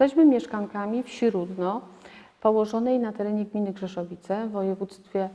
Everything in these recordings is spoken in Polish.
Jesteśmy mieszkankami wsi Rudno, położonej na terenie gminy Krzeszowice w województwie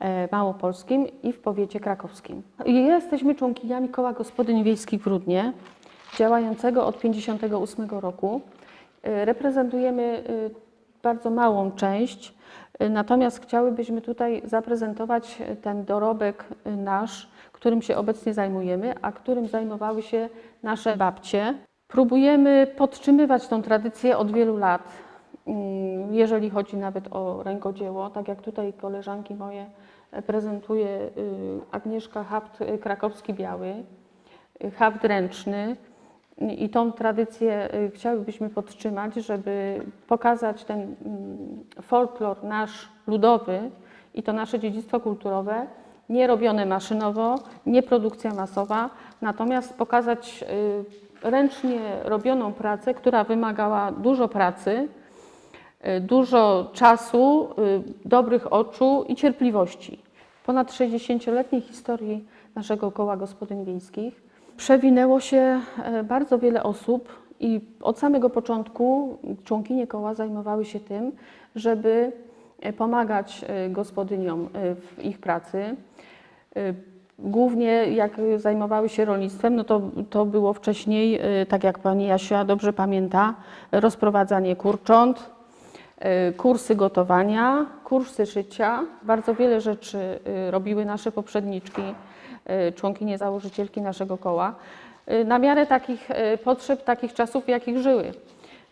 e, małopolskim i w powiecie krakowskim. Jesteśmy członkiniami Koła Gospodyń Wiejskich w Rudnie, działającego od 1958 roku. E, Reprezentujemy e, bardzo małą część, natomiast chciałybyśmy tutaj zaprezentować ten dorobek nasz, którym się obecnie zajmujemy, a którym zajmowały się nasze babcie. Próbujemy podtrzymywać tą tradycję od wielu lat, mm, jeżeli chodzi nawet o rękodzieło. Tak jak tutaj koleżanki moje prezentuje y, Agnieszka Hapt y, Krakowski Biały, haft ręczny. I tą tradycję y, chciałybyśmy podtrzymać, żeby pokazać ten mm, folklor nasz ludowy i to nasze dziedzictwo kulturowe, nie robione maszynowo, nie produkcja masowa, natomiast pokazać y, ręcznie robioną pracę, która wymagała dużo pracy, y, dużo czasu, y, dobrych oczu i cierpliwości. Ponad 60-letniej historii naszego koła gospodyń wiejskich przewinęło się e, bardzo wiele osób i od samego początku członkinie koła zajmowały się tym, żeby e, pomagać e, gospodyniom w ich pracy. Głównie jak zajmowały się rolnictwem, no to, to było wcześniej, e, tak jak pani Jasia dobrze pamięta, rozprowadzanie kurcząt, e, kursy gotowania, kursy szycia. Bardzo wiele rzeczy e, robiły nasze poprzedniczki, członkinie założycielki naszego koła, na miarę takich potrzeb, takich czasów, w jakich żyły.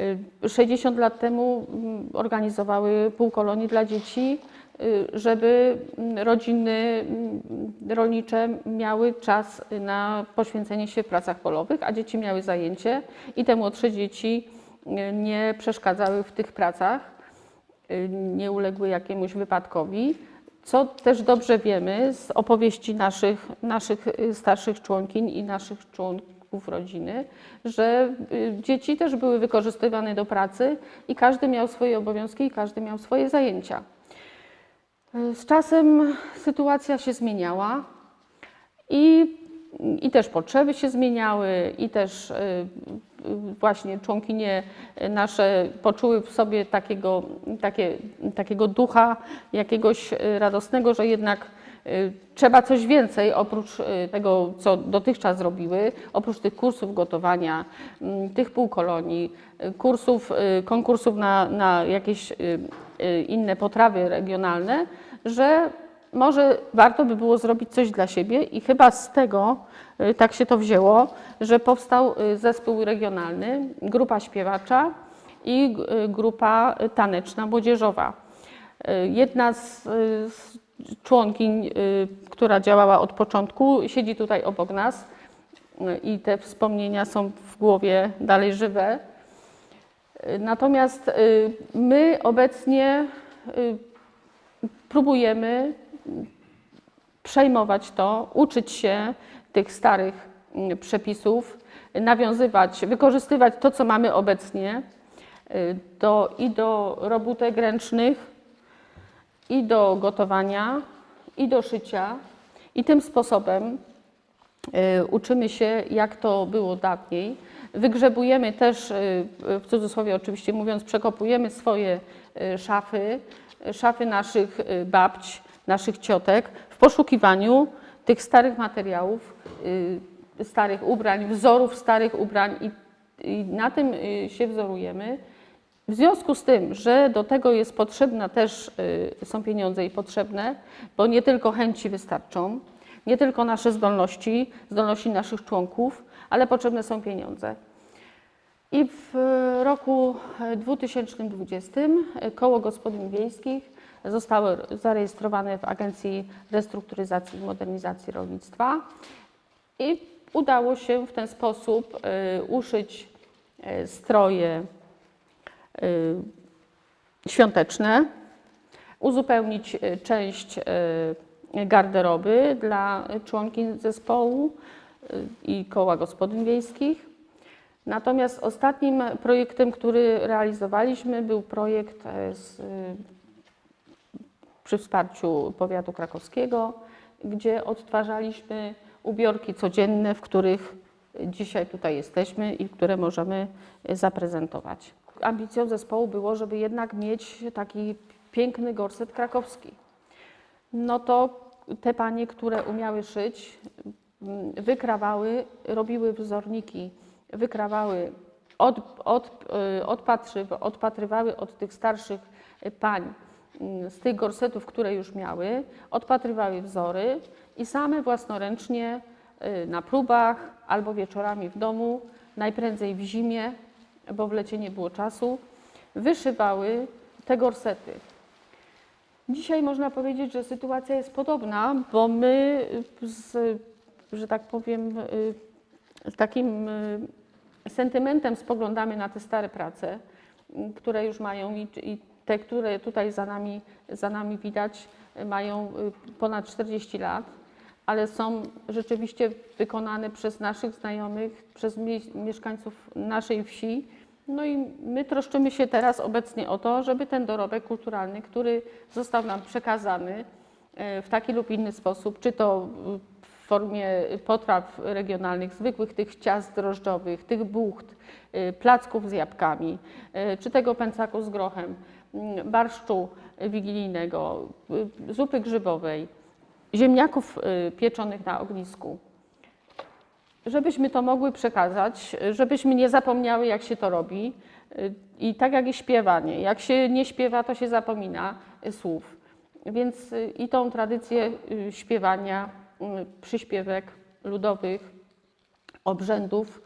E, 60 lat temu mm, organizowały półkolonii dla dzieci, y, żeby mm, rodziny mm, rolnicze miały czas na poświęcenie się w pracach polowych, a dzieci miały zajęcie i te młodsze dzieci y, nie przeszkadzały w tych pracach, y, nie uległy jakiemuś wypadkowi. Co też dobrze wiemy z opowieści naszych, naszych y, starszych członkiń i naszych członków rodziny, że y, dzieci też były wykorzystywane do pracy i każdy miał swoje obowiązki i każdy miał swoje zajęcia. Z czasem sytuacja się zmieniała i, i też potrzeby się zmieniały, i też y, y, właśnie członkinie nasze poczuły w sobie takiego, takie, takiego ducha jakiegoś radosnego, że jednak trzeba coś więcej oprócz y, tego, co dotychczas robiły, oprócz tych kursów gotowania, mm, tych półkolonii, y, kursów, y, konkursów na, na jakieś y, y, inne potrawy regionalne, że może warto by było zrobić coś dla siebie i chyba z tego y, tak się to wzięło, że powstał y, zespół regionalny, grupa śpiewacza i y, grupa taneczna młodzieżowa. Y, Jedna z, y, z członkiń, y, która działała od początku, siedzi tutaj obok nas y, i te wspomnienia są w głowie dalej żywe. Y, Natomiast my obecnie próbujemy przejmować to, uczyć się tych starych przepisów, nawiązywać, wykorzystywać to, co mamy obecnie do, i do robótek ręcznych, i do gotowania, i do szycia. I tym sposobem y, uczymy się, jak to było dawniej. Wygrzebujemy też, y, w cudzysłowie oczywiście mówiąc, przekopujemy swoje y, szafy, szafy naszych babć, naszych ciotek w poszukiwaniu tych starych materiałów, starych ubrań, wzorów starych ubrań i, i na tym się wzorujemy. W związku z tym, że do tego jest potrzebna też, y, są pieniądze i potrzebne, bo nie tylko chęci wystarczą, nie tylko nasze zdolności, zdolności naszych członków, ale potrzebne są pieniądze. I w roku 2020 Koło Gospodyń Wiejskich zostało zarejestrowane w Agencji Restrukturyzacji i Modernizacji Rolnictwa i udało się w ten sposób y, uszyć y, stroje y, świąteczne, uzupełnić y, część y, garderoby dla członkiń zespołu y, i koła gospodyń wiejskich. Natomiast ostatnim projektem, który realizowaliśmy, był projekt e, z, y, przy wsparciu powiatu krakowskiego, gdzie odtwarzaliśmy ubiorki codzienne, w których dzisiaj tutaj jesteśmy i które możemy zaprezentować. Ambicją zespołu było, żeby jednak mieć taki piękny gorset krakowski. No to te panie, które umiały szyć, wykrawały, robiły wzorniki, wykrawały, od, od, y, odpatrzy, odpatrywały od tych starszych pań mm, z tych gorsetów, które już miały, odpatrywały wzory i same własnoręcznie y, na próbach albo wieczorami w domu, najprędzej w zimie, bo w lecie nie było czasu, wyszywały te gorsety. Dzisiaj można powiedzieć, że sytuacja jest podobna, bo my, z, że tak powiem, y, z takim y, sentymentem spoglądamy na te stare prace, które już mają i, i te, które tutaj za nami, za nami widać, mają y, ponad 40 lat, ale są rzeczywiście wykonane przez naszych znajomych, przez mie- mieszkańców naszej wsi. No i my troszczymy się teraz obecnie o to, żeby ten dorobek kulturalny, który został nam przekazany e, w taki lub inny sposób, czy to w formie potraw regionalnych, zwykłych tych ciast drożdżowych, tych bucht, e, placków z jabłkami, e, czy tego pęcaku z grochem, barszczu wigilijnego, zupy grzybowej, ziemniaków y, pieczonych na ognisku, żebyśmy to mogły przekazać, żebyśmy nie zapomniały, jak się to robi. Y, I tak jak i śpiewanie. Jak się nie śpiewa, to się zapomina y, słów. Więc i tą tradycję śpiewania, przyśpiewek ludowych, obrzędów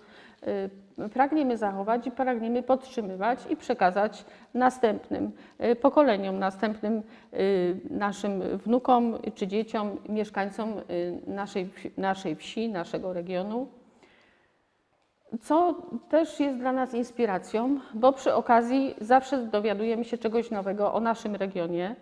pragniemy zachować i pragniemy podtrzymywać i przekazać następnym y, pokoleniom, następnym y, naszym wnukom czy dzieciom, mieszkańcom y, naszej, naszej wsi, naszego regionu. Co też jest dla nas inspiracją, bo przy okazji zawsze dowiadujemy się czegoś nowego o naszym regionie.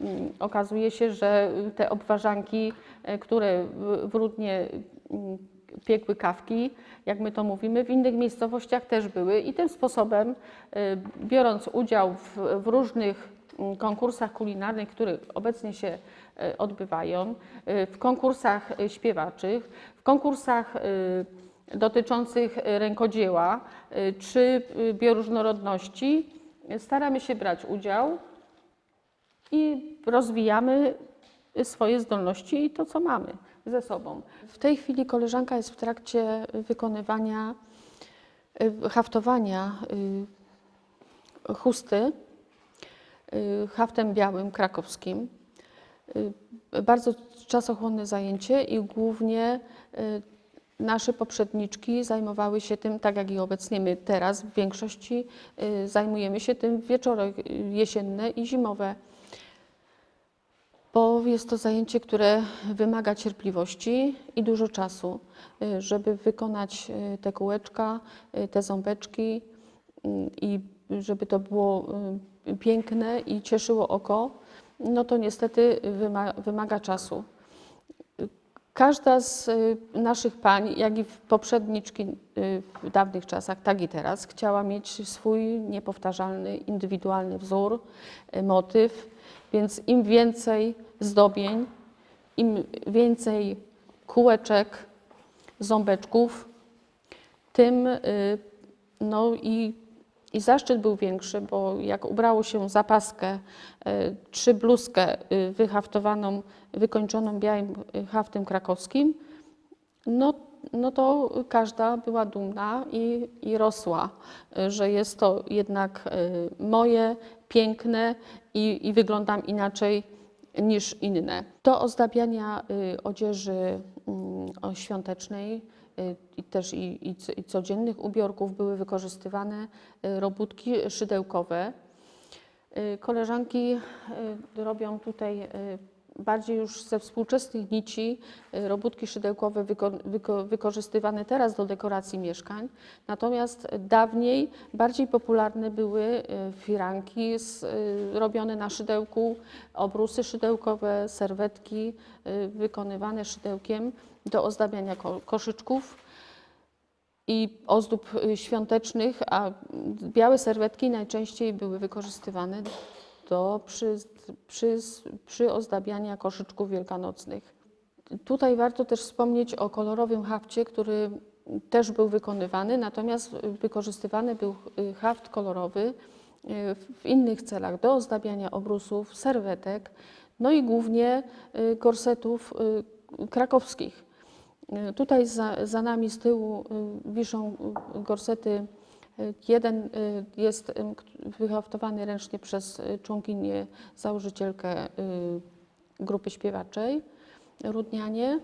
Mm, Okazuje się, że te obwarzanki, e, które w Rudnie mm, piekły kawki, jak my to mówimy, w innych miejscowościach też były i tym sposobem, e, biorąc udział w, w różnych mm, konkursach kulinarnych, które obecnie się e, odbywają, e, w konkursach śpiewaczych, w konkursach dotyczących rękodzieła y, czy y, bioróżnorodności staramy się brać udział i rozwijamy swoje zdolności i to, co mamy ze sobą. W tej chwili koleżanka jest w trakcie wykonywania, y, haftowania y, chusty y, haftem białym krakowskim. Bardzo czasochłonne zajęcie i głównie nasze poprzedniczki zajmowały się tym, tak jak i obecnie my teraz w większości zajmujemy się tym wieczory jesienne i zimowe. Bo jest to zajęcie, które wymaga cierpliwości i dużo czasu, y, żeby wykonać y, te kółeczka, y, te ząbeczki i żeby to było piękne i cieszyło oko, no to niestety wyma- wymaga czasu. Każda z y, naszych pań, jak i poprzedniczki y, w dawnych czasach, tak i teraz, chciała mieć swój niepowtarzalny, indywidualny wzór, y, motyw, więc im więcej zdobień, im więcej kółeczek, ząbeczków, tym no i, i zaszczyt był większy, bo jak ubrało się zapaskę czy bluzkę y, wyhaftowaną, wykończoną białym y, haftem krakowskim, no, no to każda była dumna i, i rosła, że jest to jednak moje, piękne i, i wyglądam inaczej niż inne. Do ozdabiania odzieży mm, świątecznej i też i, i, i codziennych ubiorków były wykorzystywane y, robótki szydełkowe. Y, Koleżanki y, robią tutaj y, bardziej już ze współczesnych nici y, robótki szydełkowe wyko, wyko, wykorzystywane teraz do dekoracji mieszkań. Natomiast dawniej bardziej popularne były y, firanki z, y, robione na szydełku, obrusy szydełkowe, serwetki y, wykonywane szydełkiem do ozdabiania ko, koszyczków i ozdób y, świątecznych, a białe serwetki najczęściej były wykorzystywane do przy, przy, przy ozdabiania koszyczków wielkanocnych. Tutaj warto też wspomnieć o kolorowym hafcie, który też był wykonywany, natomiast wykorzystywany był y, haft kolorowy y, w innych celach, do ozdabiania obrusów, serwetek, no i głównie gorsetów y, krakowskich. Y, Tutaj za, za nami z tyłu y, wiszą y, gorsety. Jeden jest wyhaftowany ręcznie przez członkinię, założycielkę grupy śpiewaczej Rudnianie.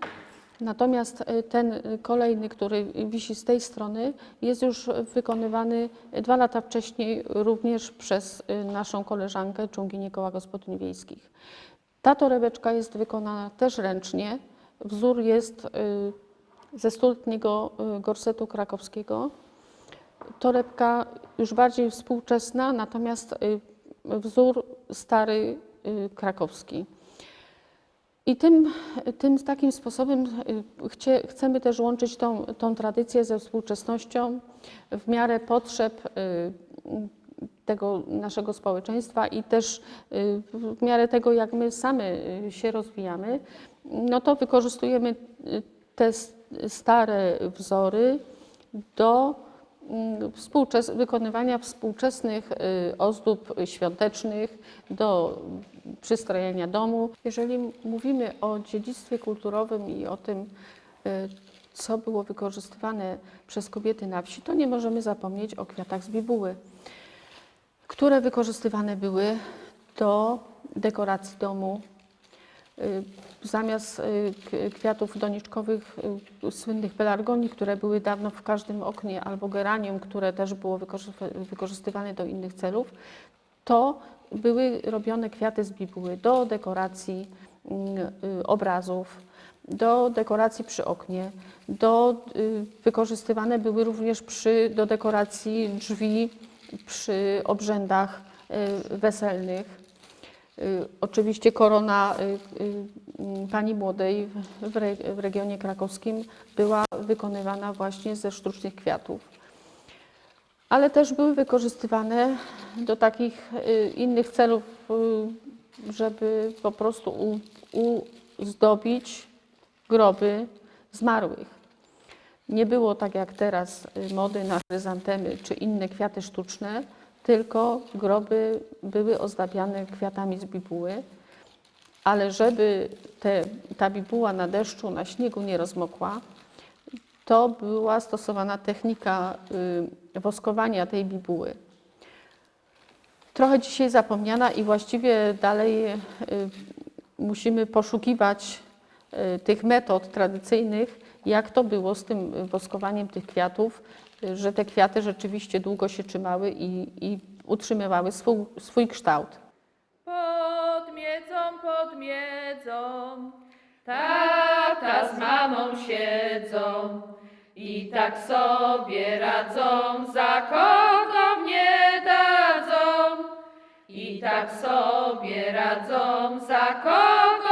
Natomiast ten kolejny, który wisi z tej strony, jest już wykonywany dwa lata wcześniej również przez naszą koleżankę, członkinię Koła Gospodyń Wiejskich. Ta torebeczka jest wykonana też ręcznie. Wzór jest y, ze stuletniego y, gorsetu krakowskiego. Torebka już bardziej współczesna, natomiast y, wzór stary krakowski. I tym, tym takim sposobem chcie, chcemy też łączyć tą, tą tradycję ze współczesnością w miarę potrzeb tego naszego społeczeństwa i też w miarę tego, jak my same się rozwijamy, no to wykorzystujemy y, te stare wzory do mm, współczes- wykonywania współczesnych y, ozdób świątecznych, do przystrojenia domu. Jeżeli mówimy o dziedzictwie kulturowym i o tym, y, co było wykorzystywane przez kobiety na wsi, to nie możemy zapomnieć o kwiatach z bibuły, które wykorzystywane były do dekoracji domu. Zamiast y, kwiatów doniczkowych, y, słynnych pelargonii, które były dawno w każdym oknie, albo geranium, które też było wykorzy- wykorzystywane do innych celów, to były robione kwiaty z bibuły do dekoracji mm, y, obrazów, do dekoracji przy oknie, do, wykorzystywane były również przy, do dekoracji drzwi przy obrzędach weselnych. Y, Oczywiście korona y, y, pani młodej w, re, w regionie krakowskim była wykonywana właśnie ze sztucznych kwiatów. Ale też były wykorzystywane do takich innych celów, żeby po prostu uzdobić groby zmarłych. Nie było tak jak teraz mody na chryzantemy czy inne kwiaty sztuczne, tylko groby były ozdabiane kwiatami z bibuły. Ale żeby te, ta bibuła na deszczu, na śniegu nie rozmokła, to była stosowana technika y, woskowania tej bibuły. Trochę dzisiaj zapomniana i właściwie dalej y, musimy poszukiwać y, tych metod tradycyjnych, jak to było z tym woskowaniem tych kwiatów, że te kwiaty rzeczywiście długo się trzymały i, i utrzymywały swój, swój kształt. Pod miedzą, pod miedzą, tata z mamą siedzą i tak sobie radzą, za kogo mnie dadzą. I tak sobie radzą, za kogo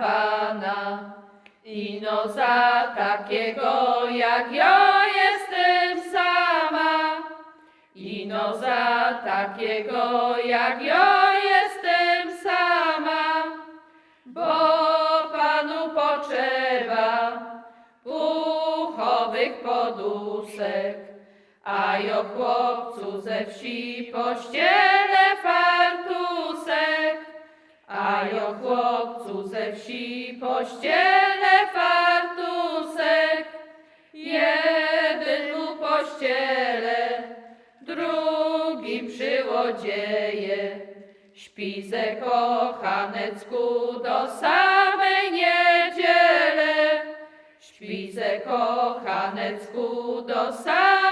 pana. Ino za takiego jak ja jestem sama. Ino za takiego jak ja jestem sama. Bo panu potrzeba puchowych podusek, a jo chłopcu ze wsi pościele fartusek. A jo chłopcu wsi pościele fartusek, jeden mu pościele, drugi przyłodzieje. Śpi ze kochanecku do samej niedziele. Śpi ze kochanecku do samej.